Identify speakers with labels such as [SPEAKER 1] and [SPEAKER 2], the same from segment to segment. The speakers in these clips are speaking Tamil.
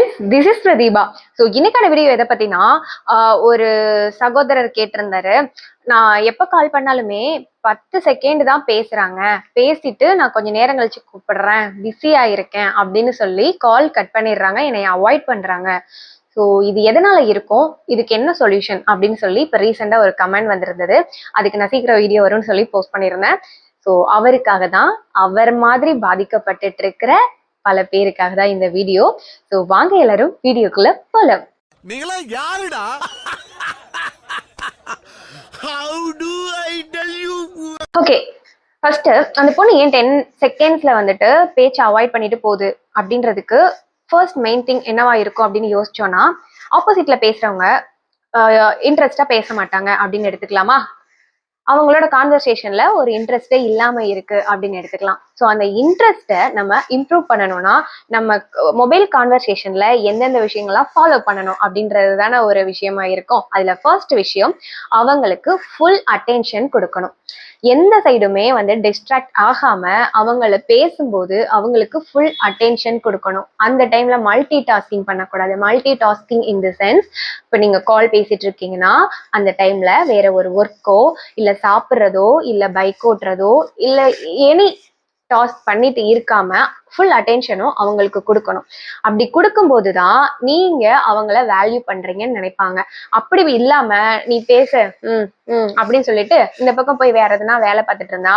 [SPEAKER 1] Friends this is Pratheepa so இன்னைக்கான வீடியோ எதை பற்றினா ஒரு சகோதரர் கேட்டிருந்தாரு. நான் எப்போ கால் பண்ணாலுமே பத்து செகண்ட் தான் பேசுகிறாங்க பேசிட்டு நான் கொஞ்சம் நேரம் கழிச்சு கூப்பிடுறேன். பிஸியாக இருக்கேன் அப்படின்னு சொல்லி கால் கட் பண்ணிடுறாங்க. என்னை அவாய்ட் பண்ணுறாங்க ஸோ இது எதனால இருக்கும்? இதுக்கு என்ன சொல்யூஷன் அப்படின்னு சொல்லி இப்போ ரீசெண்டாக ஒரு கமெண்ட் வந்திருந்தது. அதுக்கு நான் சீக்கிரம் வீடியோ வரும்னு சொல்லி போஸ்ட் பண்ணியிருந்தேன். ஸோ அவருக்காக தான் அவர் மாதிரி பாதிக்கப்பட்டுட்டு இருக்கிற பல பேருக்காக தான் இந்த வீடியோ. ஸோ வாங்க எல்லாரும் வீடியோக்குள்ள போலாம்.
[SPEAKER 2] நீங்களா யாருடா?
[SPEAKER 1] ஓகே ஃபர்ஸ்ட் அந்த பொண்ணு ஏன் டென் செகண்ட்ஸ்ல வந்துட்டு பேச்சை அவாய்ட் பண்ணிட்டு போகுது அப்படின்றதுக்கு ஃபர்ஸ்ட் மெயின் திங் என்னவா இருக்கும் அப்படின்னு யோசிச்சோம்னா ஆப்போசிட்ல பேசுறவங்க இன்ட்ரெஸ்டா பேச மாட்டாங்க அப்படின்னு எடுத்துக்கலாமா? அவங்களோட கான்வர்சேஷன்ல ஒரு இன்ட்ரெஸ்டே இல்லாம இருக்கு அப்படின்னு எடுத்துக்கலாம். ஸோ அந்த இன்ட்ரெஸ்ட்டை நம்ம இம்ப்ரூவ் பண்ணணும்னா நம்ம மொபைல் கான்வர்சேஷன்ல எந்தெந்த விஷயங்கள்லாம் ஃபாலோ பண்ணணும் அப்படின்றது தானே ஒரு விஷயமா இருக்கும். அதுல ஃபர்ஸ்ட் விஷயம் அவங்களுக்கு ஃபுல் அட்டென்ஷன் கொடுக்கணும். எந்த சைடுமே வந்து டிஸ்ட்ராக்ட் ஆகாம அவங்கள பேசும்போது அவங்களுக்கு ஃபுல் அட்டென்ஷன் கொடுக்கணும். அந்த டைம்ல மல்டி டாஸ்கிங் பண்ணக்கூடாது. Multi tasking in the sense இப்போ நீங்க கால் பேசிட்டு இருக்கீங்கன்னா அந்த டைம்ல வேற ஒரு ஒர்க்கோ இல்ல சாப்பிட்றதோ இல்லை பைக் ஓட்டுறதோ இல்லை எனி டாஸ்க் பண்ணிட்டு இருக்காம ஃபுல் அட்டென்ஷனும் அவங்களுக்கு கொடுக்கணும். அப்படி கொடுக்கும்போது தான் நீங்க அவங்கள வேல்யூ பண்றீங்கன்னு நினைப்பாங்க. அப்படி இல்லாம நீ பேச ம் ம் அப்படின்னு சொல்லிட்டு இந்த பக்கம் போய் வேற எதுனா வேலை பார்த்துட்டு இருந்தா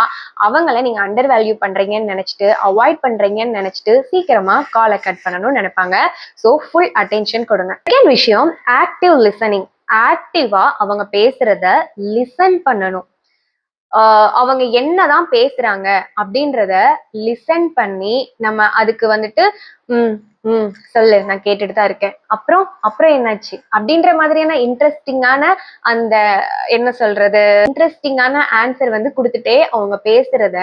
[SPEAKER 1] அவங்கள நீங்க அண்டர் வேல்யூ பண்றீங்கன்னு நினைச்சிட்டு அவாய்ட் பண்றீங்கன்னு நினைச்சிட்டு சீக்கிரமா காலை கட் பண்ணணும்னு நினைப்பாங்க. ஸோ ஃபுல் அட்டென்ஷன் கொடுங்க. செகண்ட் விஷயம் ஆக்டிவ் லிசனிங் ஆக்டிவா அவங்க பேசுறத லிசன் பண்ணணும். அவங்க என்னதான் பேசுறாங்க அப்படின்றத லிசன் பண்ணி நம்ம அதுக்கு வந்துட்டு ம் ம் சொல்லு நான் கேட்டுட்டு தான் இருக்கேன். அப்புறம் அப்புறம் என்னாச்சு? அப்படின்ற மாதிரியான இன்ட்ரெஸ்டிங்கான அந்த என்ன சொல்றது இன்ட்ரெஸ்டிங்கான ஆன்சர் வந்து கொடுத்துட்டே அவங்க பேசுறத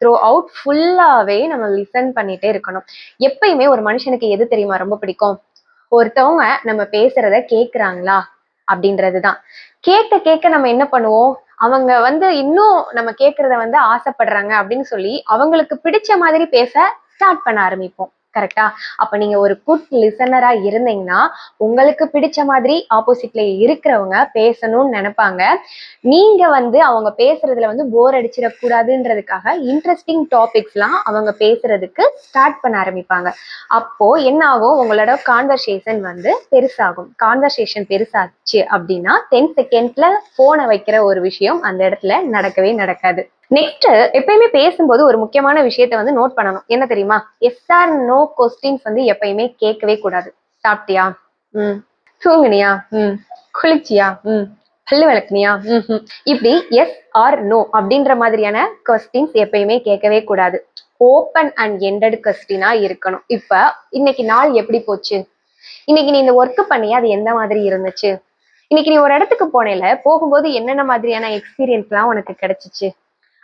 [SPEAKER 1] த்ரோ அவுட் ஃபுல்லாவே நம்ம லிசன் பண்ணிட்டே இருக்கணும். எப்பயுமே ஒரு மனுஷனுக்கு எது தெரியுமா ரொம்ப பிடிக்கும்? ஒருத்தவங்க நம்ம பேசுறத கேக்குறாங்களா அப்படின்றதுதான். கேட்க கேட்க நம்ம என்ன பண்ணுவோம்? அவங்க வந்து இன்னும் நம்ம கேட்கறத வந்து ஆசைப்படுறாங்க அப்படின்னு சொல்லி அவங்களுக்கு பிடிச்ச மாதிரி பேச ஸ்டார்ட் பண்ண ஆரம்பிப்போம். கரெக்டா அப்ப நீங்க ஒரு குட் லிசனரா இருந்தீங்கன்னா உங்களுக்கு பிடிச்ச மாதிரி ஆப்போசிட்ல இருக்கிறவங்க பேசணும்னு நினைப்பாங்க. நீங்க வந்து அவங்க பேசுறதுல வந்து போர் அடிச்சிடக்கூடாதுன்றதுக்காக இன்ட்ரெஸ்டிங் டாபிக்ஸ்லாம் அவங்க பேசுறதுக்கு ஸ்டார்ட் பண்ண ஆரம்பிப்பாங்க. அப்போ என்ன ஆகும்? உங்களோட கான்வர்சேஷன் வந்து பெருசாகும். கான்வர்சேஷன் பெருசாச்சு அப்படின்னா டென் செகண்ட்ல போனை வைக்கிற ஒரு விஷயம் அந்த இடத்துல நடக்கவே நடக்காது. நெக்ஸ்ட் எப்பயுமே பேசும்போது ஒரு முக்கியமான விஷயத்த வந்து நோட் பண்ணணும். என்ன தெரியுமா? எஸ் ஆர் நோ கொஸ்டின்ஸ் வந்து எப்பயுமே கேட்கவே கூடாது. சாப்பிட்டியா? ம். தூங்குனியா? ம். குளிச்சியா? ம். பல்லு விளக்குனியா? ம் இப்படி எஸ் ஆர் நோ அப்படின்ற மாதிரியான கொஸ்டின்ஸ் எப்பயுமே கேட்கவே கூடாது. ஓப்பன் அண்ட் எண்டட் கொஸ்டினா இருக்கணும். இப்ப இன்னைக்கு நாள் எப்படி போச்சு? இன்னைக்கு நீ இந்த ஒர்க் பண்ணியா? அது எந்த மாதிரி இருந்துச்சு? இன்னைக்கு நீ ஒரு இடத்துக்கு போனேல போகும்போது என்னென்ன மாதிரியான எக்ஸ்பீரியன்ஸ்லாம் உனக்கு கிடைச்சிச்சு?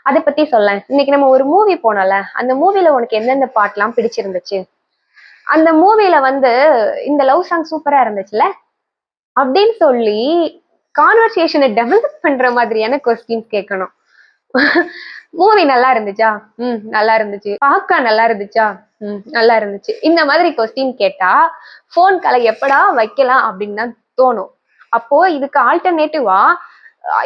[SPEAKER 1] அதை பத்தி சொல்ல இன்னைக்கு நம்ம ஒரு மூவி போனோம்ல அந்த மூவில உனக்கு எந்தெந்த பாட்டுலாம் பிடிச்சிருந்துச்சு? அந்த மூவில வந்து இந்த லவ் சாங் சூப்பரா இருந்துச்சுல? அப்படின்னு சொல்லி கான்வர்சேஷனை டெவலப் பண்ற மாதிரியான கொஸ்டின்ஸ் கேட்கணும் மூவி நல்லா இருந்துச்சா? ம் நல்லா இருந்துச்சு. பாக்கா நல்லா இருந்துச்சா? ம் நல்லா இருந்துச்சு. இந்த மாதிரி கொஸ்டின் கேட்டா ஃபோன் கலை எப்படா வைக்கலாம் அப்படின்னு தான் தோணும். அப்போ இதுக்கு ஆல்டர்னேட்டிவா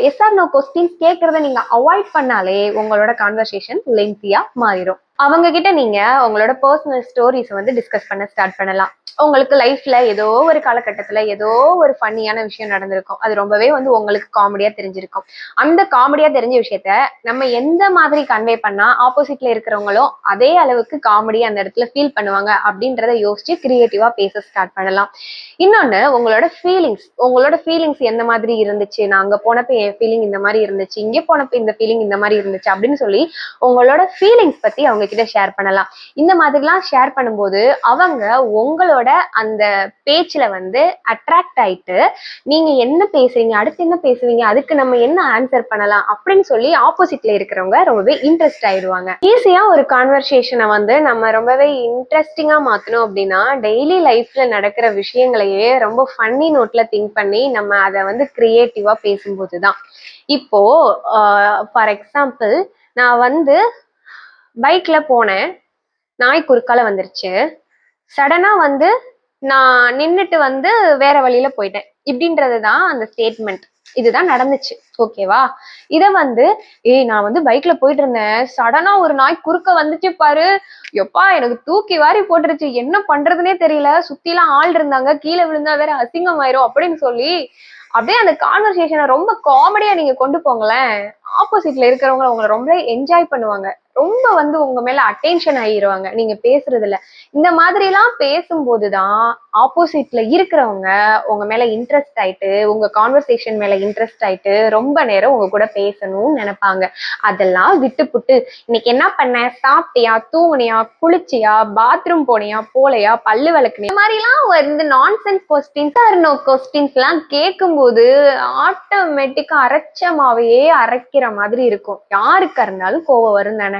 [SPEAKER 1] எஸ்ஆர் நோ கொஸ்டின்ஸ் கேட்கறத நீங்க அவாய்ட் பண்ணாலே உங்களோட கான்வர்சேஷன் லென்த்தியா மாறிடும் அவங்க கிட்ட நீங்க உங்களோட பர்சனல் ஸ்டோரிஸ் வந்து டிஸ்கஸ் பண்ண ஸ்டார்ட் பண்ணலாம். உங்களுக்கு லைஃப்ல ஏதோ ஒரு காலகட்டத்துல ஏதோ ஒரு ஃபன்னியான விஷயம் நடந்திருக்கும். அது ரொம்பவே வந்து உங்களுக்கு காமெடியா தெரிஞ்சிருக்கும். அந்த காமெடியா தெரிஞ்ச விஷயத்த நம்ம எந்த மாதிரி கன்வே பண்ணா ஆப்போசிட்ல இருக்கிறவங்களும் அதே அளவுக்கு காமெடி அந்த இடத்துல ஃபீல் பண்ணுவாங்க அப்படின்றத யோசிச்சு கிரியேட்டிவா பேச ஸ்டார்ட் பண்ணலாம். இன்னொன்னு உங்களோட ஃபீலிங்ஸ் உங்களோட ஃபீலிங்ஸ் எந்த மாதிரி இருந்துச்சு? நான் அங்க போனப்ப என் ஃபீலிங் இந்த மாதிரி இருந்துச்சு இங்க போனப்ப இந்த ஃபீலிங் இந்த மாதிரி இருந்துச்சு அப்படின்னு சொல்லி உங்களோட ஃபீலிங்ஸ் பத்தி அவங்க கிட்ட ஷேர் பண்ணலாம். இந்த மாதிரிலாம் ஷேர் பண்ணும்போது அவங்க உங்களோட அந்த பேச்சில் வந்து அட்ராக்ட் ஆயிட்டு நீங்க என்ன பேசுறீங்க அடுத்து என்ன பேசுவீங்க அதுக்கு நம்ம என்ன ஆன்சர் பண்ணலாம் அப்படின்னு சொல்லி ஆப்போசிட்ல இருக்கிறவங்க ரொம்பவே இன்ட்ரெஸ்ட் ஆயிடுவாங்க. ஈஸியாக ஒரு கான்வர்சேஷனை வந்து நம்ம ரொம்பவே இன்ட்ரெஸ்டிங்காக மாற்றணும் அப்படின்னா டெய்லி லைஃப்ல நடக்கிற விஷயங்களையே ரொம்ப ஃபன்னி நோட்ல திங்க் பண்ணி நம்ம அதை வந்து கிரியேட்டிவா பேசும்போது தான் இப்போ ஃபார் எக்ஸாம்பிள் நான் வந்து பைக்ல போனேன். நாய் குறுக்கால வந்துருச்சு. சடனா வந்து நான் நின்றுட்டு வந்து வேற வழியில போயிட்டேன். இப்படின்றது தான் அந்த ஸ்டேட்மெண்ட் இதுதான் நடந்துச்சு. ஓகேவா இத வந்து ஏய் நான் வந்து பைக்ல போயிட்டு இருந்தேன். சடனா ஒரு நாய் குறுக்க வந்துச்சு பாரு. எப்பா எனக்கு தூக்கி வாரி போட்டுருச்சு. என்ன பண்றதுனே தெரியல. சுத்திலாம் ஆள் இருந்தாங்க. கீழே விழுந்தா வேற அசிங்கமாயிரும் அப்படின்னு சொல்லி அப்படியே அந்த கான்வர்சேஷனை ரொம்ப காமெடியா நீங்க கொண்டு போங்களேன். ஆப்போசிட்ல இருக்கிறவங்க உங்களை ரொம்ப என்ஜாய் பண்ணுவாங்க. ரொம்ப வந்து உங்க மேல அட்டென்ஷன் ஆகிருவாங்க. நீங்க பேசுறதுல. இந்த மாதிரி எல்லாம் பேசும்போதுதான் ஆப்போசிட்ல இருக்கிறவங்க உங்க மேல இன்ட்ரெஸ்ட் ஆயிட்டு உங்க கான்வர்சேஷன் மேல இன்ட்ரெஸ்ட் ஆயிட்டு ரொம்ப நேரம் உங்க கூட பேசணும்னு நினைப்பாங்க. அதெல்லாம் விட்டுப்புட்டு இன்னைக்கு என்ன பண்ண? சாப்பிட்டியா? தூங்குனியா? குளிச்சியா? பாத்ரூம் போனியா? போலையா? பல்லு வளர்க்கணும் இந்த மாதிரிலாம் வந்து நான்சென்ஸ் கொஸ்டின்ஸ் நோ கொஸ்டின்ஸ் எல்லாம் கேட்கும்போது ஆட்டோமேட்டிக்கா அரைச்சமாவே அரைக்கிற மாதிரி இருக்கும். யாருக்கா இருந்தாலும் கோவம் வரும் தானே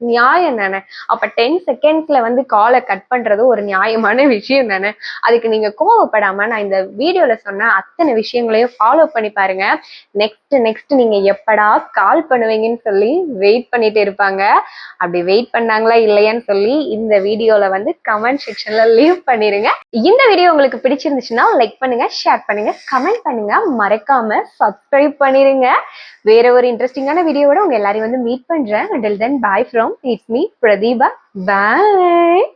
[SPEAKER 1] நியாயம் தானே? அப்ப டென் செகண்ட்ஸ்ல வந்து காலை கட் பண்றது ஒரு நியாயமான விஷயம் தானே? அதுக்கு நீங்க கோவப்படாம நான் இந்த வீடியோல சொன்ன அத்தனை விஷயங்களையும் ஃபாலோ பண்ணி பாருங்க. நெக்ஸ்ட் நெக்ஸ்ட் நீங்க எப்படா கால் பண்ணுவீங்கன்னு சொல்லி வெயிட் பண்ணிட்டு இருப்பாங்க. அப்படி வெயிட் பண்ணாங்களா இல்லையான்னு சொல்லி இந்த வீடியோல வந்து கமெண்ட் செக்ஷன்ல லீவ் பண்ணிருங்க. இந்த வீடியோ உங்களுக்கு பிடிச்சிருந்துச்சுன்னா லைக் பண்ணுங்க ஷேர் பண்ணுங்க கமெண்ட் பண்ணுங்க. மறக்காம சப்ஸ்கிரைப் பண்ணிருங்க. வேற ஒரு இன்ட்ரெஸ்டிங்கான வீடியோவோட உங்க எல்லாரையும் வந்து மீட் பண்றேன். Then bye from from. It's me, pradeepa Bye.